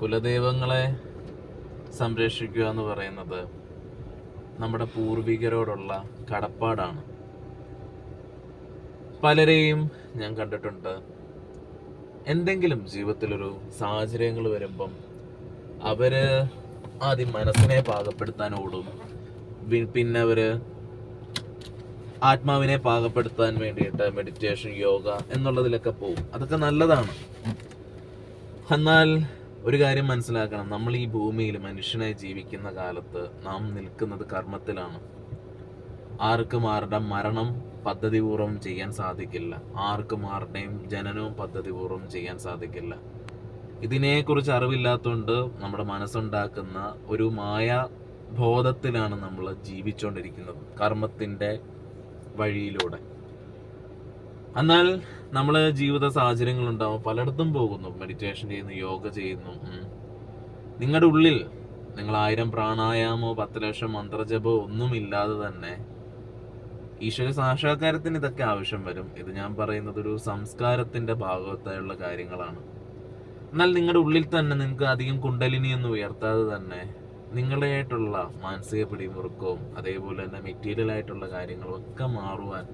കുലദൈവങ്ങളെ സംരക്ഷിക്കുക എന്ന് പറയുന്നത് നമ്മുടെ പൂർവികരോടുള്ള കടപ്പാടാണ്. പലരെയും ഞാൻ കണ്ടിട്ടുണ്ട്. എന്തെങ്കിലും ജീവിതത്തിലൊരു സാഹചര്യങ്ങൾ വരുമ്പം അവർ ആദ്യം മനസ്സിനെ പാകപ്പെടുത്താൻ ഓടും. പിന്നെ അവർ ആത്മാവിനെ പാകപ്പെടുത്താൻ വേണ്ടിയിട്ട് മെഡിറ്റേഷൻ യോഗ എന്നുള്ളതിലൊക്കെ പോകും അതൊക്കെ നല്ലതാണ്. എന്നാൽ ഒരു കാര്യം മനസ്സിലാക്കണം. നമ്മൾ ഈ ഭൂമിയിൽ മനുഷ്യനായി ജീവിക്കുന്ന കാലത്ത് നാം നിൽക്കുന്നത് കർമ്മത്തിലാണ്. ആർക്കും ആരുടെ മരണം പദ്ധതിപൂർവം ചെയ്യാൻ സാധിക്കില്ല. ആർക്കും ആരുടെയും ജനനവും പദ്ധതിപൂർവം ചെയ്യാൻ സാധിക്കില്ല. ഇതിനെക്കുറിച്ച് അറിവില്ലാത്തതുകൊണ്ട് നമ്മുടെ മനസ്സുണ്ടാക്കുന്ന ഒരു മായ ബോധത്തിലാണ് നമ്മൾ ജീവിച്ചുകൊണ്ടിരിക്കുന്നത് കർമ്മത്തിന്റെ വഴിയിലൂടെ. എന്നാൽ നമ്മൾ ജീവിത സാഹചര്യങ്ങൾ ഉണ്ടാവും പലയിടത്തും പോകുന്നു. മെഡിറ്റേഷൻ ചെയ്യുന്നു യോഗ ചെയ്യുന്നു നിങ്ങളുടെ ഉള്ളിൽ നിങ്ങൾ ആയിരം പ്രാണായാമോ പത്ത് ലക്ഷം മന്ത്രജപോ ഒന്നും ഇല്ലാതെ തന്നെ ഈശ്വര സാക്ഷാത്കാരത്തിന് ഇതൊക്കെ ആവശ്യം വരും. ഇത് ഞാൻ പറയുന്നത് ഒരു സംസ്കാരത്തിന്റെ ഭാഗത്തായുള്ള കാര്യങ്ങളാണ്. എന്നാൽ നിങ്ങളുടെ ഉള്ളിൽ തന്നെ നിങ്ങൾക്ക് അധികം കുണ്ടലിനി ഒന്നും ഉയർത്താതെ തന്നെ നിങ്ങളായിട്ടുള്ള മാനസിക പിടിമുറുക്കവും അതേപോലെ തന്നെ മെറ്റീരിയൽ ആയിട്ടുള്ള കാര്യങ്ങളും ഒക്കെ മാറുവാൻ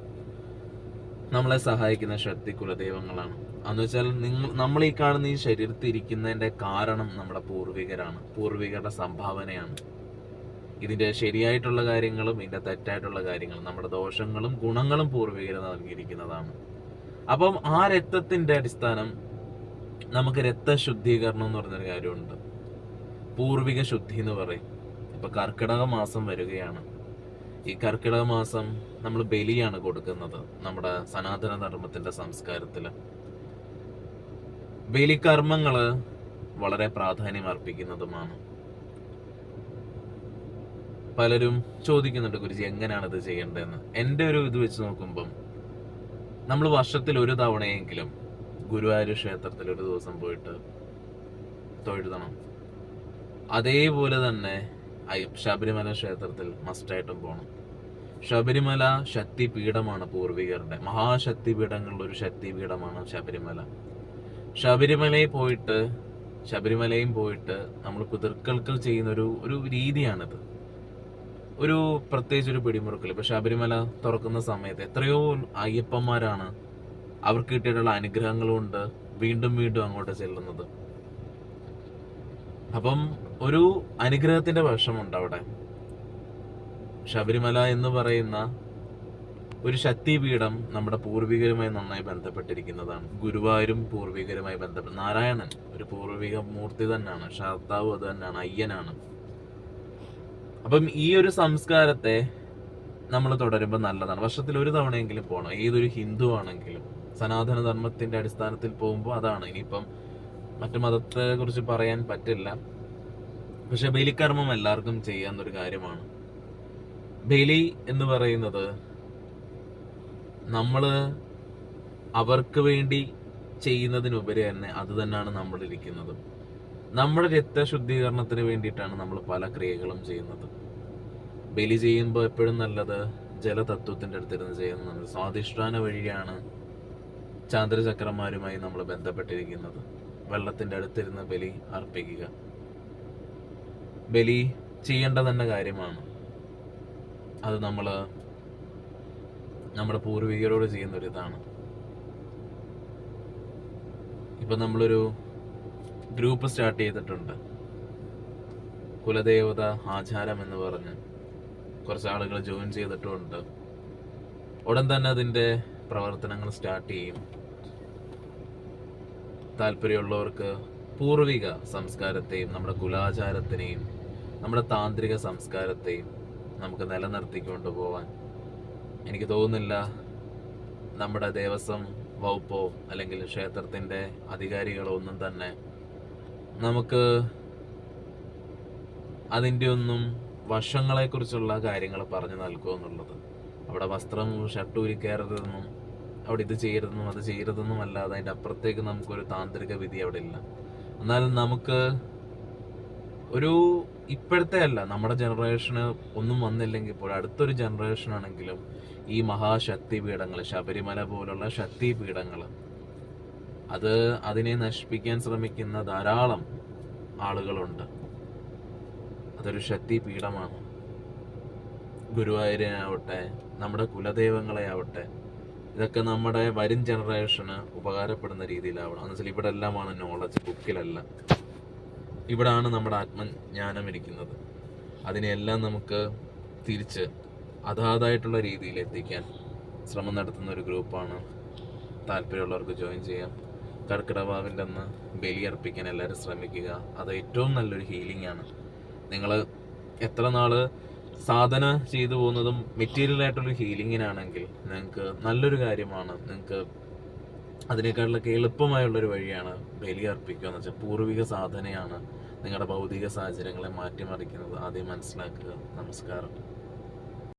നമ്മളെ സഹായിക്കുന്ന ശക്തി കുലദൈവങ്ങളാണ്. എന്ന് വെച്ചാൽ നിങ്ങൾ നമ്മൾ ഈ കാണുന്ന ഈ ശരീരത്തിൽ ഇരിക്കുന്നതിന്റെ കാരണം നമ്മുടെ പൂർവികരാണ്. പൂർവികരുടെ സംഭാവനയാണ്. ഇതിന്റെ ശരിയായിട്ടുള്ള കാര്യങ്ങളും ഇതിന്റെ തെറ്റായിട്ടുള്ള കാര്യങ്ങളും നമ്മുടെ ദോഷങ്ങളും ഗുണങ്ങളും പൂർവികർ നൽകിയിരിക്കുന്നതാണ്. അപ്പം ആ രക്തത്തിന്റെ അടിസ്ഥാനം നമുക്ക് രക്തശുദ്ധീകരണം എന്ന് പറഞ്ഞൊരു കാര്യമുണ്ട്. പൂർവിക ശുദ്ധി എന്ന് പറയും. ഇപ്പൊ കർക്കിടക മാസം വരികയാണ്. ഈ കർക്കിടക മാസം നമ്മൾ ബലിയാണ് കൊടുക്കുന്നത് നമ്മുടെ സനാതന ധർമ്മത്തിന്റെ സംസ്കാരത്തിൽ ബലികർമ്മങ്ങൾ വളരെ പ്രാധാന്യം അർപ്പിക്കുന്നതുമാണ്. പലരും ചോദിക്കുന്നുണ്ട് ഗുരുജി എങ്ങനെയാണ് ഇത് ചെയ്യേണ്ടതെന്ന്? എന്റെ ഒരു ഇത് വെച്ച് നോക്കുമ്പം നമ്മൾ വർഷത്തിൽ ഒരു തവണയെങ്കിലും ഗുരുവായൂർ ക്ഷേത്രത്തിൽ ഒരു ദിവസം പോയിട്ട് തൊഴുതണം. അതേപോലെ തന്നെ ശബരിമല ക്ഷേത്രത്തിൽ മസ്റ്റായിട്ടും പോകണം ശബരിമല ശക്തിപീഠമാണ് പൂർവികരുടെ. മഹാശക്തി പീഠങ്ങളിൽ ഒരു ശക്തിപീഠമാണ് ശബരിമല. ശബരിമലയിൽ പോയിട്ട് ശബരിമലയും പോയിട്ട് നമ്മൾ പിതൃക്കൾക്ക് ചെയ്യുന്ന ഒരു ഒരു രീതിയാണിത്. ഒരു പ്രത്യേകിച്ച് ഒരു പിടിമുറുക്കൽ. ഇപ്പൊ ശബരിമല തുറക്കുന്ന സമയത്ത് എത്രയോ അയ്യപ്പന്മാരാണ് അവർക്ക് കിട്ടിയിട്ടുള്ള അനുഗ്രഹങ്ങളുണ്ട് വീണ്ടും വീണ്ടും അങ്ങോട്ട് ചെല്ലുന്നത്. അപ്പം ഒരു അനുഗ്രഹത്തിന്റെ വശമുണ്ട് അവിടെ. ശബരിമല എന്ന് പറയുന്ന ഒരു ശക്തിപീഠം നമ്മുടെ പൂർവികരുമായി നന്നായി ബന്ധപ്പെട്ടിരിക്കുന്നതാണ്. ഗുരുവായൂരും പൂർവികരുമായി ബന്ധപ്പെട്ട് നാരായണൻ ഒരു പൂർവിക മൂർത്തി തന്നെയാണ്. ശാർത്താവ് അത് തന്നെയാണ്. അയ്യനാണ്. അപ്പം ഈ ഒരു സംസ്കാരത്തെ നമ്മൾ തുടരുമ്പോൾ നല്ലതാണ്. വർഷത്തിൽ ഒരു തവണയെങ്കിലും പോകണം ഏതൊരു ഹിന്ദു ആണെങ്കിലും സനാതന ധർമ്മത്തിന്റെ അടിസ്ഥാനത്തിൽ പോകുമ്പോൾ അതാണ്. ഇനിയിപ്പം മറ്റു മതത്തെ കുറിച്ച് പറയാൻ പറ്റില്ല. പക്ഷെ ബലികർമ്മം എല്ലാവർക്കും ചെയ്യാവുന്നൊരു കാര്യമാണ്. ബലി എന്ന് പറയുന്നത് നമ്മൾ അവർക്ക് വേണ്ടി ചെയ്യുന്നതിനുപരി തന്നെ അത് തന്നെയാണ് നമ്മൾ ഇരിക്കുന്നത് നമ്മുടെ രക്തശുദ്ധീകരണത്തിന് വേണ്ടിയിട്ടാണ് നമ്മൾ പല ക്രിയകളും ചെയ്യുന്നത്. ബലി ചെയ്യുമ്പോൾ എപ്പോഴും നല്ലത് ജലതത്വത്തിന്റെ അടുത്തിരുന്ന് ചെയ്യുന്നത് സ്വാധിഷ്ഠാന വഴിയാണ് ചാന്ദ്രചക്രന്മാരുമായി നമ്മൾ ബന്ധപ്പെട്ടിരിക്കുന്നത്. വെള്ളത്തിന്റെ അടുത്തിരുന്ന് ബലി അർപ്പിക്കുക. ബലി ചെയ്യേണ്ട തന്നെ കാര്യമാണ്. അത് നമ്മൾ നമ്മുടെ പൂർവികരോട് ചെയ്യുന്ന ഇപ്പൊ നമ്മളൊരു ഗ്രൂപ്പ് സ്റ്റാർട്ട് ചെയ്തിട്ടുണ്ട്. കുലദേവത ആചാരം എന്ന് പറഞ്ഞ് കുറച്ച് ആളുകൾ ജോയിൻ ചെയ്തിട്ടുമുണ്ട്. ഉടൻ തന്നെ അതിന്റെ പ്രവർത്തനങ്ങൾ സ്റ്റാർട്ട് ചെയ്യും. താല്പര്യമുള്ളവർക്ക് പൂർവിക സംസ്കാരത്തെയും നമ്മുടെ കുലാചാരത്തിനെയും നമ്മുടെ താന്ത്രിക സംസ്കാരത്തെയും നമുക്ക് നിലനിർത്തിക്കൊണ്ട് പോവാൻ എനിക്ക് തോന്നുന്നില്ല നമ്മുടെ ദേവസ്വം വകുപ്പോ അല്ലെങ്കിൽ ക്ഷേത്രത്തിന്റെ അധികാരികളോ ഒന്നും തന്നെ നമുക്ക് അതിന്റെ ഒന്നും വശങ്ങളെക്കുറിച്ചുള്ള കാര്യങ്ങൾ പറഞ്ഞു നൽകുമെന്നുള്ളത്. അവിടെ വസ്ത്രം ഷർട്ട് ഊരി കയറരുതെന്നും അവിടെ ഇത് ചെയ്യരുതെന്നും അത് ചെയ്യരുതെന്നും അല്ലാതെ അതിന്റെ അപ്പുറത്തേക്ക് നമുക്കൊരു താന്ത്രിക വിധി അവിടെ ഇല്ല. എന്നാലും നമുക്ക് ഒരു ഇപ്പോഴത്തെ അല്ല നമ്മുടെ ജനറേഷന് ഒന്നും വന്നില്ലെങ്കിൽ പോലും അടുത്തൊരു ജനറേഷൻ ആണെങ്കിലും ഈ മഹാശക്തി പീഠങ്ങൾ ശബരിമല പോലുള്ള ശക്തി പീഠങ്ങൾ അത് അതിനെ നശിപ്പിക്കാൻ ശ്രമിക്കുന്ന ധാരാളം ആളുകളുണ്ട്. അതൊരു ശക്തി പീഠമാണ്. ഗുരുവായൂരെ ആവട്ടെ നമ്മുടെ കുലദൈവങ്ങളെ ആവട്ടെ ഇതൊക്കെ നമ്മുടെ വരും ജനറേഷന് ഉപകാരപ്പെടുന്ന രീതിയിലാവണം. എന്ന് വെച്ചാൽ ഇവിടെ എല്ലാമാണ് നോളജ് ബുക്കിലല്ല ഇവിടാണ് നമ്മുടെ ആത്മജ്ഞാനം ഇരിക്കുന്നത്. അതിനെയെല്ലാം നമുക്ക് തിരിച്ച് അതാതായിട്ടുള്ള രീതിയിൽ എത്തിക്കാൻ ശ്രമം നടത്തുന്ന ഒരു ഗ്രൂപ്പാണ്. താല്പര്യമുള്ളവർക്ക് ജോയിൻ ചെയ്യാം. കർക്കിടവാവിന്റെ അന്ന് ബലിയർപ്പിക്കാൻ എല്ലാവരും ശ്രമിക്കുക. അത് ഏറ്റവും നല്ലൊരു ഹീലിംഗ് ആണ്. നിങ്ങൾ എത്ര നാൾ സാധന ചെയ്തു പോകുന്നതും മെറ്റീരിയൽ ആയിട്ടുള്ള ഹീലിങ്ങിനാണെങ്കിൽ നിങ്ങൾക്ക് നല്ലൊരു കാര്യമാണ്. നിങ്ങൾക്ക് അതിനേക്കാളൊക്കെ എളുപ്പമായുള്ളൊരു വഴിയാണ് ബലി അർപ്പിക്കുക എന്ന് വെച്ചാൽ പൂർവിക സാധനയാണ് നിങ്ങളുടെ ഭൗതിക സാഹചര്യങ്ങളെ മാറ്റിമറിക്കുന്നത്. ആദ്യം മനസ്സിലാക്കുക. നമസ്കാരം.